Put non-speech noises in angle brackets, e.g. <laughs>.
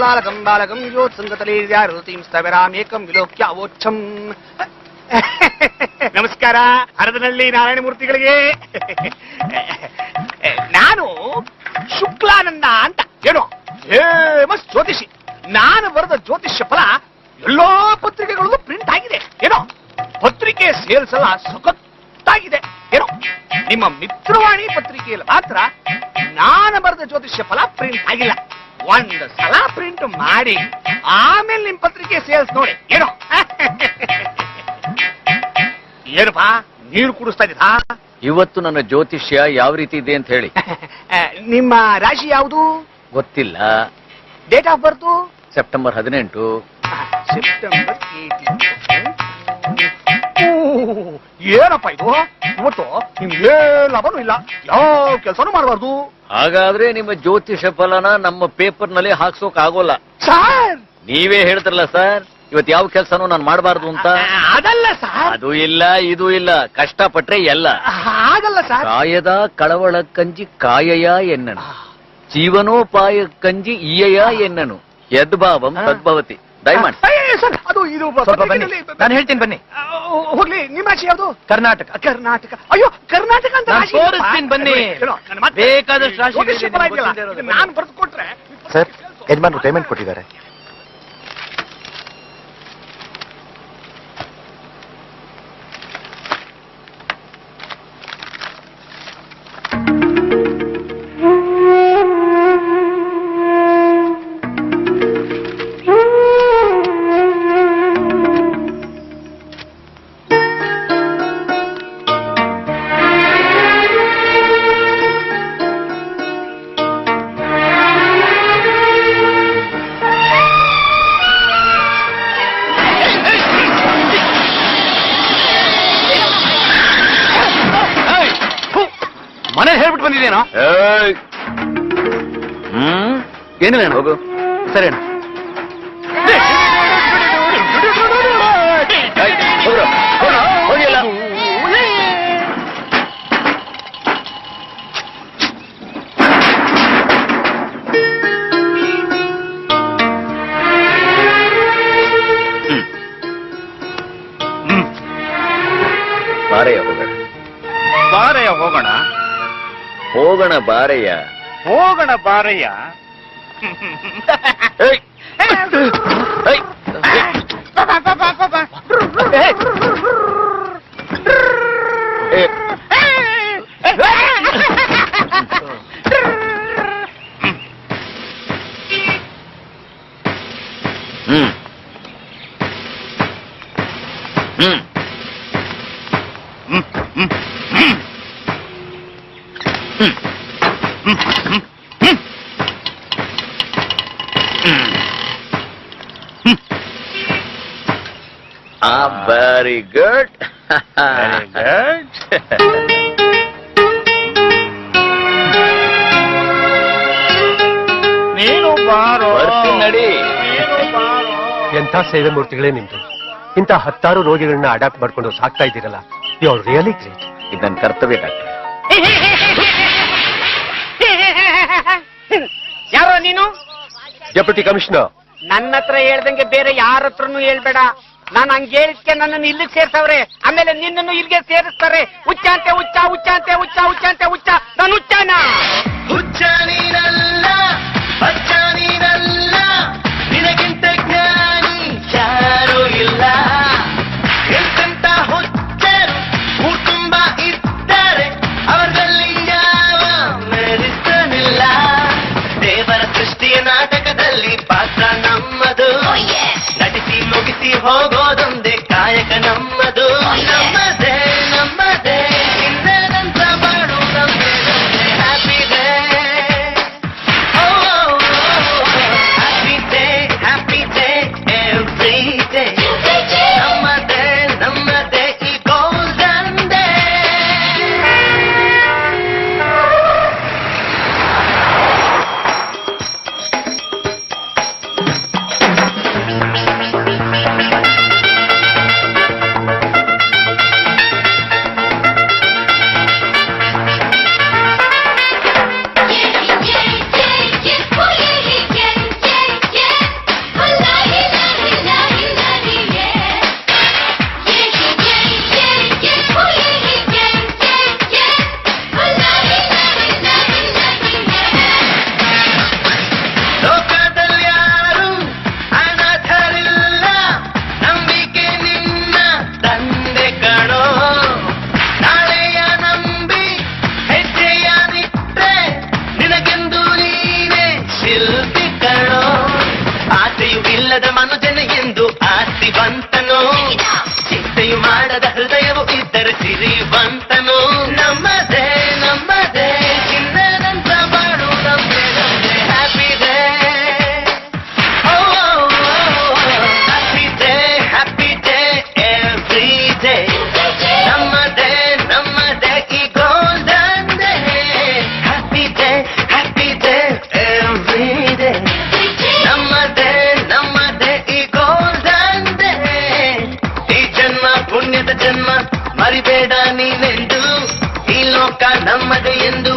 ಲೋಲಾಲಕಂ ಬಾಲಕಂ ಯೋತ್ಸಂಗತಲೀರ್ಯಾರತೀಂ ಸ್ಥವಿರಾಮೇಕಂ ವಿಲೋಕ್ಯ ಅವೋಚ್ಛಂ ನಮಸ್ಕಾರ, ಹರದನಹಳ್ಳಿ ನಾರಾಯಣಮೂರ್ತಿಗಳಿಗೆ. ನಾನು ಶುಕ್ಲಾನಂದ ಅಂತ ಏನು ಫೇಮಸ್ ಜ್ಯೋತಿಷಿ. ನಾನು ಬರೆದ ಜ್ಯೋತಿಷ್ಯ ಫಲ ಎಲ್ಲೋ ಪತ್ರಿಕೆಗಳಲ್ಲೂ ಪ್ರಿಂಟ್ ಆಗಿದೆ. ಏನೋ ಪತ್ರಿಕೆ ಸೇಲ್ಸ್ ಎಲ್ಲ ಸಖತ್ತಾಗಿದೆ. ಏನೋ ನಿಮ್ಮ ಮಿತ್ರವಾಣಿ ಪತ್ರಿಕೆಯಲ್ಲಿ ಮಾತ್ರ ನಾನು ಬರೆದ ಜ್ಯೋತಿಷ್ಯ ಫಲ ಪ್ರಿಂಟ್ ಆಗಿಲ್ಲ. ಒಂದು ಸಲ ಪ್ರಿಂಟ್ ಮಾಡಿ ಆಮೇಲೆ ನಿಮ್ ಪತ್ರಿಕೆ ಸೇಲ್ಸ್ ನೋಡಿ. ಏನೋ <laughs> ಏನಪ್ಪಾ ನೀರು ಕುಡಿಸ್ತಾ ಇದ್ದೀರಾ? ಇವತ್ತು ನನ್ನ ಜ್ಯೋತಿಷ್ಯ ಯಾವ ರೀತಿ ಇದೆ ಅಂತ ಹೇಳಿ. <laughs> ನಿಮ್ಮ ರಾಶಿ ಯಾವುದು? ಗೊತ್ತಿಲ್ಲ. ಡೇಟ್ ಆಫ್ ಬರ್ತು ಸೆಪ್ಟೆಂಬರ್ ಹದಿನೆಂಟು. ಸೆಪ್ಟೆಂಬರ್ ಏನಪ್ಪ ಇದು? ಇವತ್ತು ನಿಮ್ಗೆ ಲಾಭನೂ ಇಲ್ಲ. ಯಾವ ಕೆಲಸನೂ ಮಾಡಬಾರ್ದು. ಹಾಗಾದ್ರೆ ನಿಮ್ಮ ಜ್ಯೋತಿಷ ಫಲನ ನಮ್ಮ ಪೇಪರ್ನಲ್ಲಿ ಹಾಕ್ಸೋಕ್ ಆಗೋಲ್ಲ. ಸರ್! ನೀವೇ ಹೇಳ್ತಿರಲ್ಲ ಸರ್ ಇವತ್ ಯಾವ ಕೆಲಸನೂ ನಾನು ಮಾಡಬಾರ್ದು ಅಂತ? ಅದಲ್ಲ ಸರ್. ಅದು ಇಲ್ಲ ಇದು ಇಲ್ಲ ಕಷ್ಟಪಟ್ರೆ ಎಲ್ಲ. ಆಗಲ್ಲ ಸರ್. ಕಾಯದ ಕಳವಳ ಕಂಜಿ ಕಾಯಯ ಎನ್ನನು. ಜೀವನೋಪಾಯ ಕಂಜಿ ಈಯಯ ಎನ್ನನು. ಯದ್ಭಾವಂ ತದ್ಭವತಿ. ದಯಮಾಡಿ. ಸರ್ ಅದು ಇದು ನಾನು ಹೇಳ್ತೀನಿ ಬನ್ನಿ. ಹೋಗ್ಲಿ ನಿಮ್ಮ ಭಾಷೆ ಯಾವುದು? ಕರ್ನಾಟಕ. ಕರ್ನಾಟಕ. ಅಯ್ಯೋ ಕರ್ನಾಟಕ ಅಂತ ನಾನ್ ರಾಶಿ ಇಲ್ಲಪ್ಪ. ತೋರಿಸ್ತೀನಿ ಬನ್ನಿ. ನನ್ನ ಬೇಕಾದಷ್ಟು ನಿಮ್ಗೆ ಪರ ನಾನು ಬರೆದು ಕೊಟ್ರೆ ಸರ್ ಯಜಮಾನ್ರು ಪೇಮೆಂಟ್ ಕೊಟ್ಟಿದ್ದಾರೆ. నేనేనా ఏయ్. ఉమ్, ఏంటి నేను బాబు సరేనా ఏయ్, వదరు, వదరు, వదిలేలా. పారేయ్, போகண பாரையா போகண பாரையா Mm. ಆ ವೆರಿ ಗುಡ್ ನೀನು ಬಾರೋ. ಬರ್ತೀನಿ ನಡಿ. ನೀನು ಬಾರೋ. ಎಂಥ ಸೇವೆ ಮೂರ್ತಿಗಳೇ ನಿಮ್ದು? ಇಂಥ ಹತ್ತಾರು ರೋಗಿಗಳನ್ನ ಅಡಾಪ್ಟ್ ಮಾಡ್ಕೊಂಡು ಸಾಕ್ತಾ ಇದ್ದೀರಲ್ಲ ಯು ಆರ್ ರಿಯಲಿ ಗ್ರೇಟ್. ಇದು ನನ್ನ ಕರ್ತವ್ಯ ಡಾಕ್ಟರ್. ಯಾರೋ ನೀನು? Deputy commissioner. ನನ್ನ ಹತ್ರ ಹೇಳ್ದಂಗೆ ಬೇರೆ ಯಾರ ಹತ್ರನೂ ಹೇಳ್ಬೇಡ. ನಾನು ಹಂಗೆ ಹೇಳಿದ್ಕೆ ನನ್ನನ್ನು ಇಲ್ಲಿಗೆ ಸೇರ್ಸವ್ರೆ. ಆಮೇಲೆ ನಿನ್ನನ್ನು ಇಲ್ಲಿಗೆ ಸೇರಿಸ್ತಾರೆ. ಹುಚ್ಚ ಅಂತೆ ಹುಚ್ಚ ಹುಚ್ಚ ಅಂತೆ ಹುಚ್ಚ ಹುಚ್ಚ ಅಂತೆ ಹುಚ್ಚ. ನಾನು ಹುಚ್ಚಾನ? ಹುಚ್ಚ ನೀನಲ್ಲ ಬಚ್ಚ ನೀನಲ್ಲ ನಿನಗಿಂತ ಜ್ಞಾನಿ ಯಾರೂ ಇಲ್ಲ. ಎಂತೆಂತ ಹುಚ್ಚರು ತುಂಬ ಇದ್ದಾರೆ ಅವರಲ್ಲಿ ಯಾವ ಮೆರಿಸನಿಲ್ಲ ದೇವರ ಸೃಷ್ಟಿಯ ನಾಟಕದಲ್ಲಿ ಪಾತ್ರ ನಮ್ಮದು. ನಟಿಸಿ ಮುಗಿಸಿ ಹೋಗೋದೊಂದೇ del 20%. நமது என்று